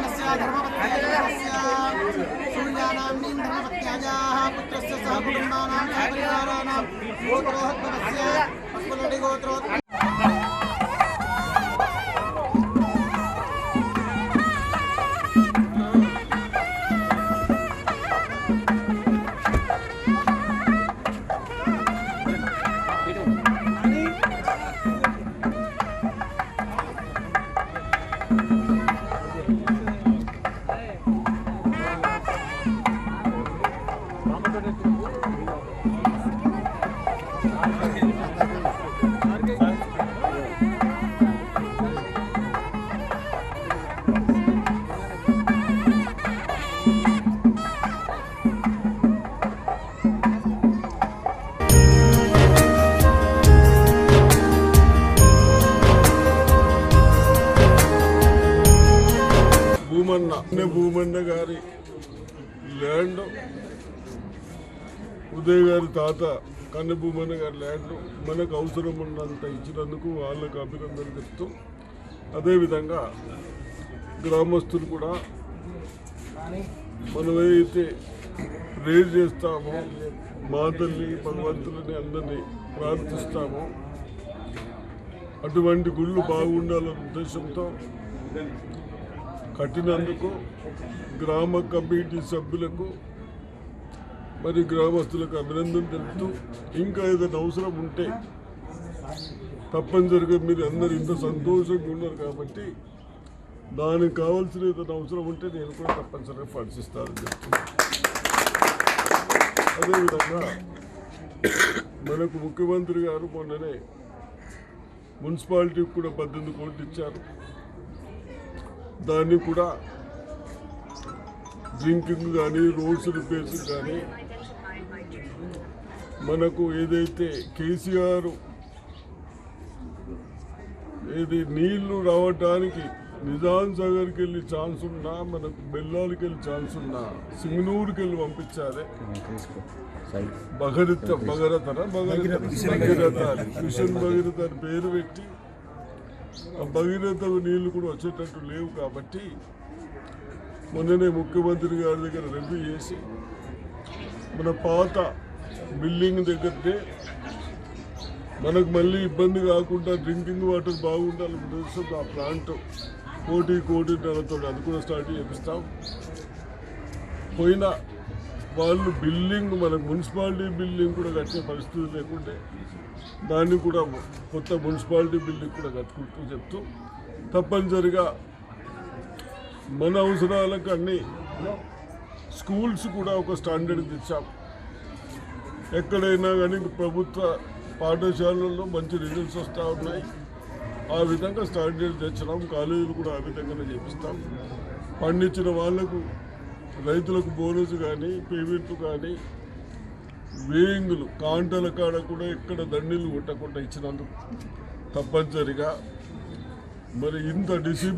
ధర్మవత్యాయానస్య ధర్మవత్యాయానస్య సూర్యానాం ఇంధనవత్యాయాః పుత్రస్య సహ కుటుంబానాం సహ పరివారాణాం గోత్రోహత్వస్య పద్మలోడి భూమన్న అన్న భూమన్న గారి ల్యాండ్ ఉదయ్ గారి తాత కన్నభూమన్న గారి ల్యాండ్ మనకు అవసరం ఉన్నంత ఇచ్చినందుకు వాళ్ళకు అభినందనలు చెప్తూ అదేవిధంగా గ్రామస్తులు కూడా మనం ఏదైతే రేజ్ చేస్తామో మాతల్ని భగవంతులని అందరినీ ప్రార్థిస్తామో అటువంటి గుళ్ళు బాగుండాలనే ఉద్దేశంతో కట్టినందుకు గ్రామ కమిటీ సభ్యులకు మరి గ్రామస్తులకు అభినందన తెలుపుతూ ఇంకా ఏదైనా అవసరం ఉంటే తప్పనిసరిగా మీరు అందరు ఇంత సంతోషంగా ఉన్నారు కాబట్టి దానికి కావాల్సిన ఏదైనా అవసరం ఉంటే నేను కూడా తప్పనిసరిగా ఫండ్స్ చెప్తున్నాను. అదేవిధంగా మనకు ముఖ్యమంత్రి గారు మొన్ననే మున్సిపాలిటీకి కూడా పద్దెనిమిది కోట్లు ఇచ్చారు. దాన్ని కూడా డ్రింకింగ్ కానీ రోడ్స్ రిపేర్స్ కానీ మనకు ఏదైతే కేసీఆర్ ఏది నీళ్ళు రావడానికి నిజాం సాగర్కి వెళ్ళి ఛాన్స్ ఉన్నా మనకు బెల్లాలకి వెళ్ళి ఛాన్స్ ఉన్నా సింగనూరుకి వెళ్ళి పంపించాలి భగరిత భగరథన భగరథ భగీరథ అని. మిషన్ భగీరథ అని పేరు పెట్టి ఆ భగీరథ నీళ్ళు కూడా వచ్చేటట్టు లేవు కాబట్టి మొన్ననే ముఖ్యమంత్రి గారి దగ్గర రివ్యూ చేసి మన పాత బిల్డింగ్ దగ్గరే మనకు మళ్ళీ ఇబ్బంది కాకుండా డ్రింకింగ్ వాటర్ బాగుండాలని ఉద్దేశంతో ఆ ప్లాంట్ కోటి కోటిన్నరతో అది కూడా స్టార్ట్ చేపిస్తాం. పోయిన వాళ్ళు బిల్డింగ్ మనకు మున్సిపాలిటీ బిల్డింగ్ కూడా కట్టే పరిస్థితి లేకుంటే దాన్ని కూడా కొత్త మున్సిపాలిటీ బిల్డింగ్ కూడా కట్టుకుంటూ చెప్తూ తప్పనిసరిగా మన అవసరాలకు అన్ని స్కూల్స్ కూడా ఒక స్టాండర్డ్ తెచ్చాం. ఎక్కడైనా కానీ ప్రభుత్వ పాఠశాలల్లో మంచి రిజల్ట్స్ వస్తూ ఉన్నాయి. ఆ విధంగా స్టాండర్డ్ తెచ్చినాం. కాలేజీలు కూడా ఆ విధంగానే చేపిస్తాం. పండించిన వాళ్ళకు రైతులకు బోనస్ కానీ పేమెంట్లు కానీ వేయింగులు కాంటల కాడ కూడా ఎక్కడ దండీలు కొట్టకుండా ఇచ్చినందుకు తప్పనిసరిగా. మరి ఇంత డిసిప్లిన్